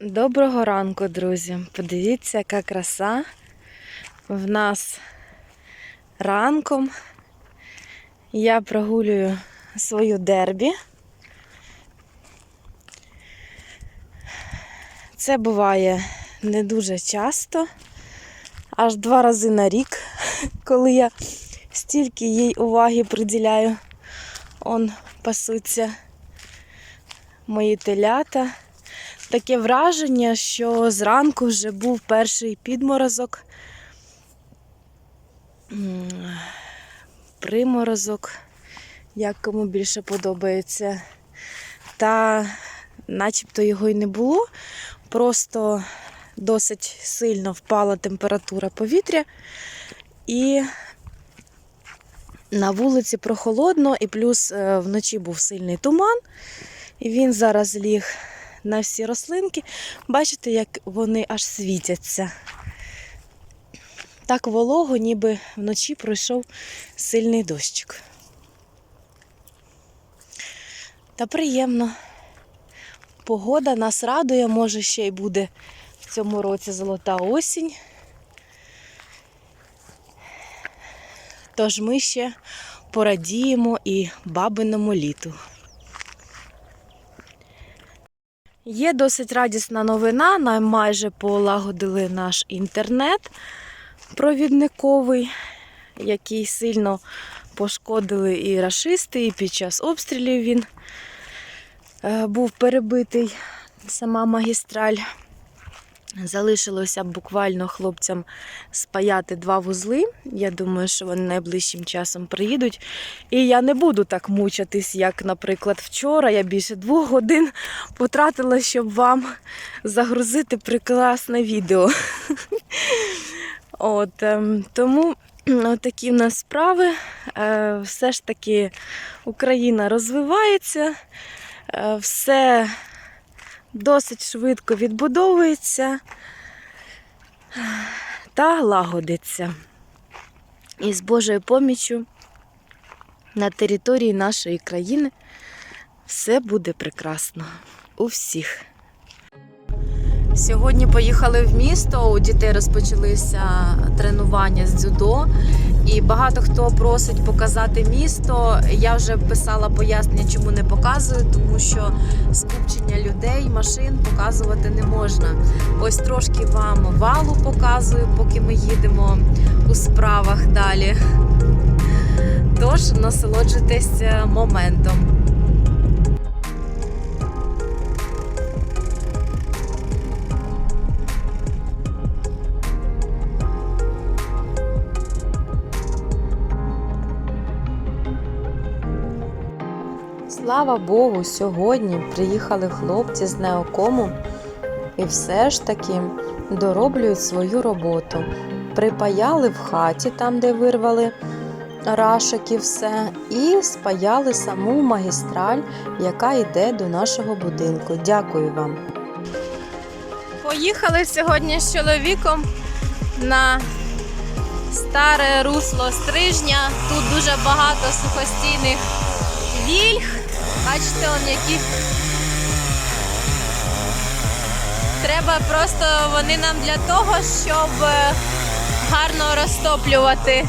Доброго ранку, друзі. Подивіться, яка краса в нас ранком. Я прогулюю свою дербі. Це буває не дуже часто, аж два рази на рік, коли я стільки їй уваги приділяю. Он пасуться мої телята. Таке враження, що зранку вже був перший підморозок, приморозок, як кому більше подобається. Та начебто його й не було, просто досить сильно впала температура повітря, і на вулиці прохолодно, і плюс е, вночі був сильний туман, і він зараз ліг на всі рослинки. Бачите, як вони аж світяться. Так волого, ніби вночі пройшов сильний дощик. Та приємно. Погода нас радує, може ще й буде в цьому році золота осінь. Тож ми ще порадіємо і бабиному літу. Є досить радісна новина. Нам майже полагодили наш інтернет провідниковий, який сильно пошкодили і рашисти, і під час обстрілів він е, був перебитий сама магістраль. Залишилося буквально хлопцям спаяти два вузли. Я думаю, що вони найближчим часом приїдуть. І я не буду так мучитись, як, наприклад, вчора. Я більше двох годин потратила, щоб вам загрузити прекрасне відео. От, ем, тому такі в нас справи. Е, Все ж таки Україна розвивається, е, все досить швидко відбудовується та лагодиться. І з Божою поміччю на території нашої країни все буде прекрасно у всіх. Сьогодні поїхали в місто. У дітей розпочалися тренування з дзюдо, і багато хто просить показати місто. Я вже писала пояснення, чому не показую, тому що скупчення людей, машин показувати не можна. Ось трошки вам валу показую, поки ми їдемо у справах далі. Тож насолоджуйтесь моментом. Слава Богу, сьогодні приїхали хлопці з неокому і все ж таки дороблюють свою роботу. Припаяли в хаті, там, де вирвали рашик і все, і спаяли саму магістраль, яка йде до нашого будинку. Дякую вам. Поїхали сьогодні з чоловіком на старе русло стрижня. Тут дуже багато сухостійних вільх. Бачите, он які. Треба просто вони нам для того, щоб е, гарно розтоплювати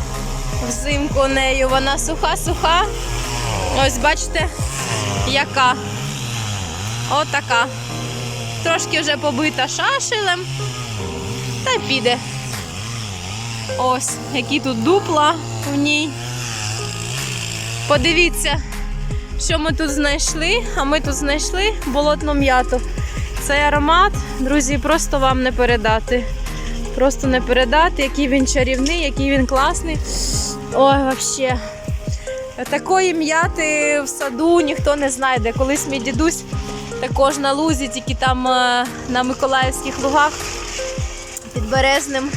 взимку нею. Вона суха-суха. Ось бачите, яка. Отака. Трошки вже побита шашелем. Та піде. Ось, які тут дупла в ній. Подивіться, що ми тут знайшли. А ми тут знайшли болотну м'яту. Цей аромат, друзі, просто вам не передати. Просто не передати, який він чарівний, який він класний. Ой, взагалі. Такої м'яти в саду ніхто не знайде. Колись мій дідусь також на лузі, тільки там е, на Миколаївських лугах під Березним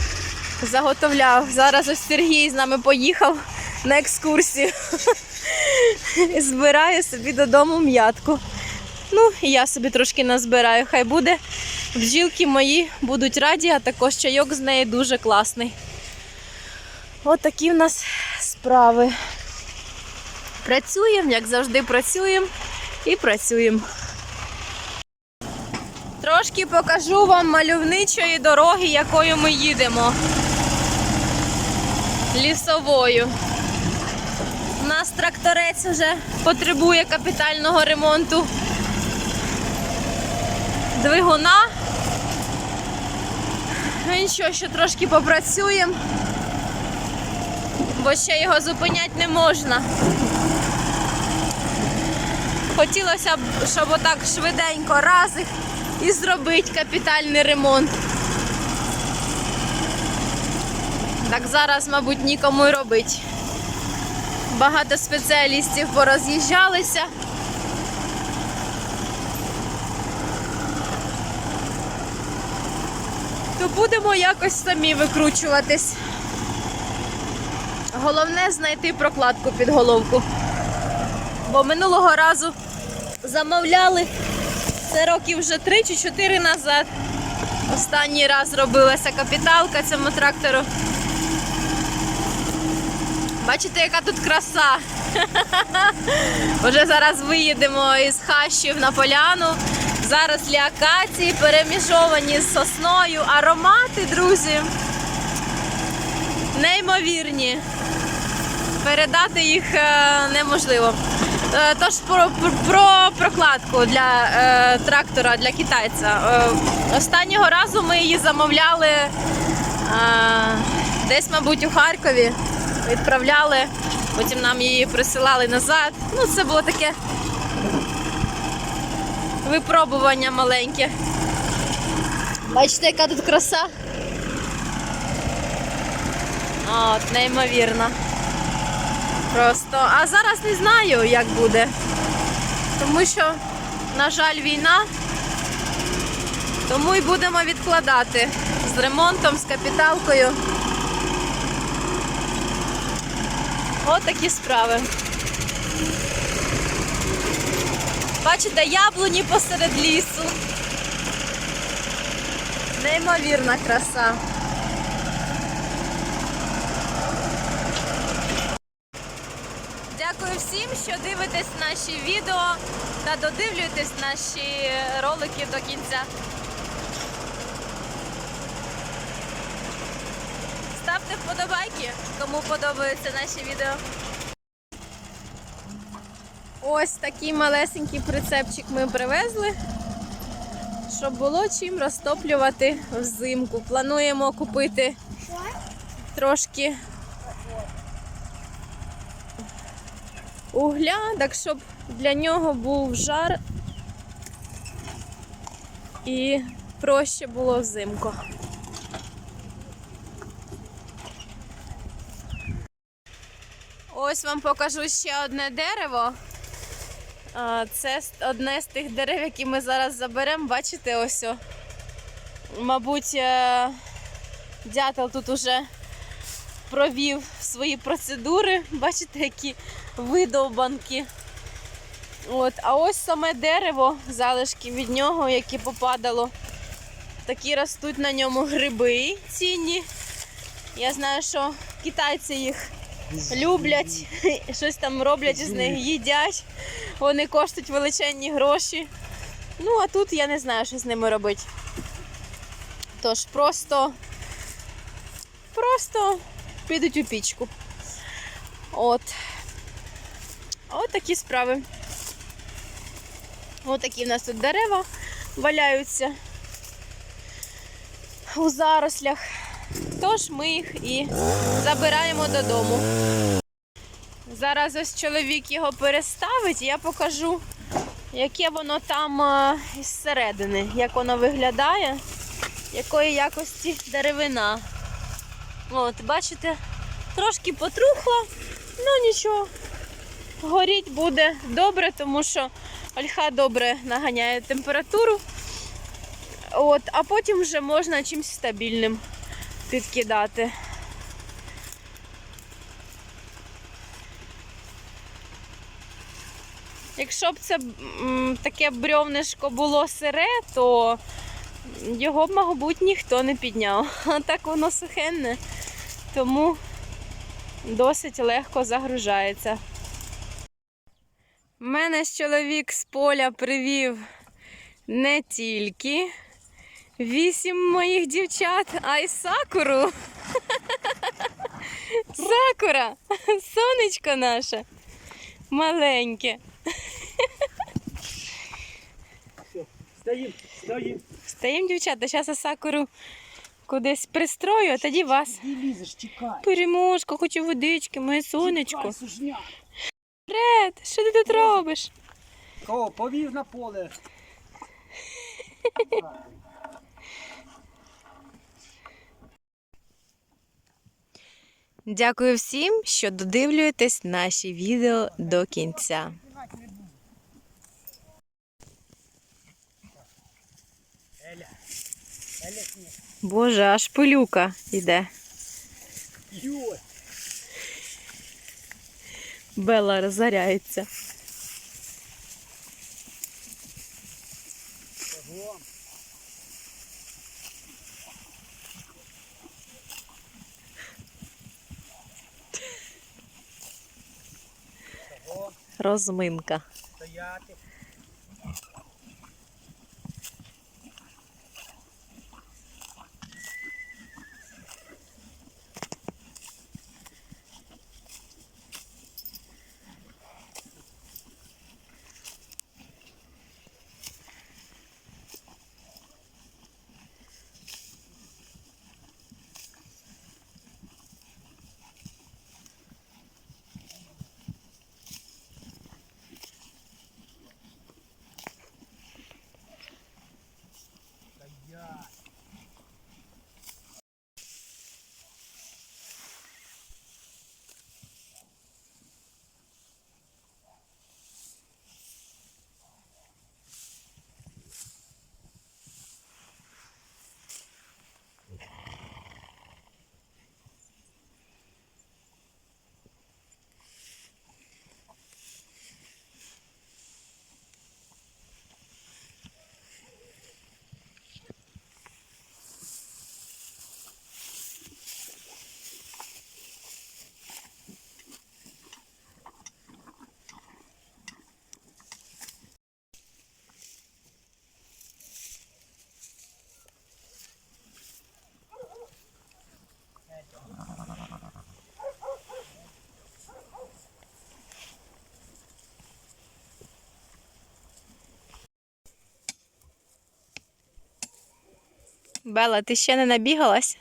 заготовляв. Зараз ось Сергій з нами поїхав на екскурсію. Збирає собі додому м'ятку. Ну, і я собі трошки назбираю. Хай буде. Бджілки мої будуть раді, а також чайок з неї дуже класний. От такі в нас справи. Працюємо, як завжди, працюємо і працюємо. Трошки покажу вам мальовничої дороги, якою ми їдемо. Лісовою. У нас тракторець вже потребує капітального ремонту двигуна. Ну нічого, ще трошки попрацюємо, бо ще його зупиняти не можна. Хотілося б, щоб отак швиденько раз і зробити капітальний ремонт. Так зараз, мабуть, нікому й робити. Багато спеціалістів пороз'їжджалися. То будемо якось самі викручуватись. Головне знайти прокладку під головку. Бо минулого разу замовляли це років вже 3 чи 4 назад. Останній раз робилася капіталка цьому трактору. Бачите, яка тут краса. Вже зараз виїдемо із хащів на поляну. Зарослі акації переміжовані з сосною. Аромати, друзі. Неймовірні. Передати їх е, неможливо. Е, Тож про, про прокладку для е, трактора для китайця. Е, останнього разу ми її замовляли е, десь, мабуть, у Харкові. Відправляли, потім нам її присилали назад. Ну, це було таке випробування маленьке. Бачите, яка тут краса? От, неймовірно. Просто. А зараз не знаю, як буде. Тому що, на жаль, війна. Тому і будемо відкладати з ремонтом, з капіталкою. От справи. Бачите, яблуні посеред лісу. Неймовірна краса. Дякую всім, що дивитесь наші відео та додивлюєтесь наші ролики до кінця. Ставте вподобайки, кому подобаються наші відео. Ось такий малесенький прицепчик ми привезли, щоб було чим розтоплювати взимку. Плануємо купити трошки угля, так щоб для нього був жар і проще було взимку. Ось вам покажу ще одне дерево. Це одне з тих дерев, які ми зараз заберемо. Бачите, ось. Мабуть, е, дятел тут уже провів свої процедури. Бачите, які видовбанки. От, а ось саме дерево, залишки від нього, які попадало. Такі ростуть на ньому гриби цінні. Я знаю, що китайці їх люблять, щось там роблять з них, їдять. Вони коштують величезні гроші. Ну, а тут я не знаю, що з ними робити. Тож просто, просто підуть у пічку. От. От такі справи. От такі в нас тут дерева валяються у зарослях. Тож ми їх і забираємо додому. Зараз ось чоловік його переставить, я покажу, яке воно там е, із середини, як воно виглядає, якої якості деревина. От, бачите, трошки потрухло, ну нічого. Горіть буде добре, тому що ольха добре наганяє температуру. От, а потім вже можна чимось стабільним підкидати. Якщо б це таке брьовнишко було сире, то його б, мабуть, ніхто не підняв. А так воно сухенне, тому досить легко загружається. Мене чоловік з поля привів не тільки вісім моїх дівчат, а й сакуру. Сакура, сонечко наше. Маленьке. Стоїм. Встаємо, дівчата, зараз я сакуру кудись пристрою, а тоді вас. Переможка, хочу водички, моє сонечко. Ред, що ти тут робиш? Кого, повів на поле. Дякую всім, що додивлюєтесь наші відео до кінця. Боже, аж пилюка йде. Йой. Бела розоряється. Розминка. Стояти. Бела, ти ще не набігалась?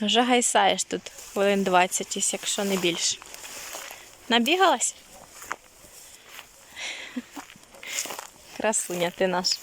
Вже гайсаєш тут хвилин 20, якщо не більше. Набігалась? Красуня ти наш.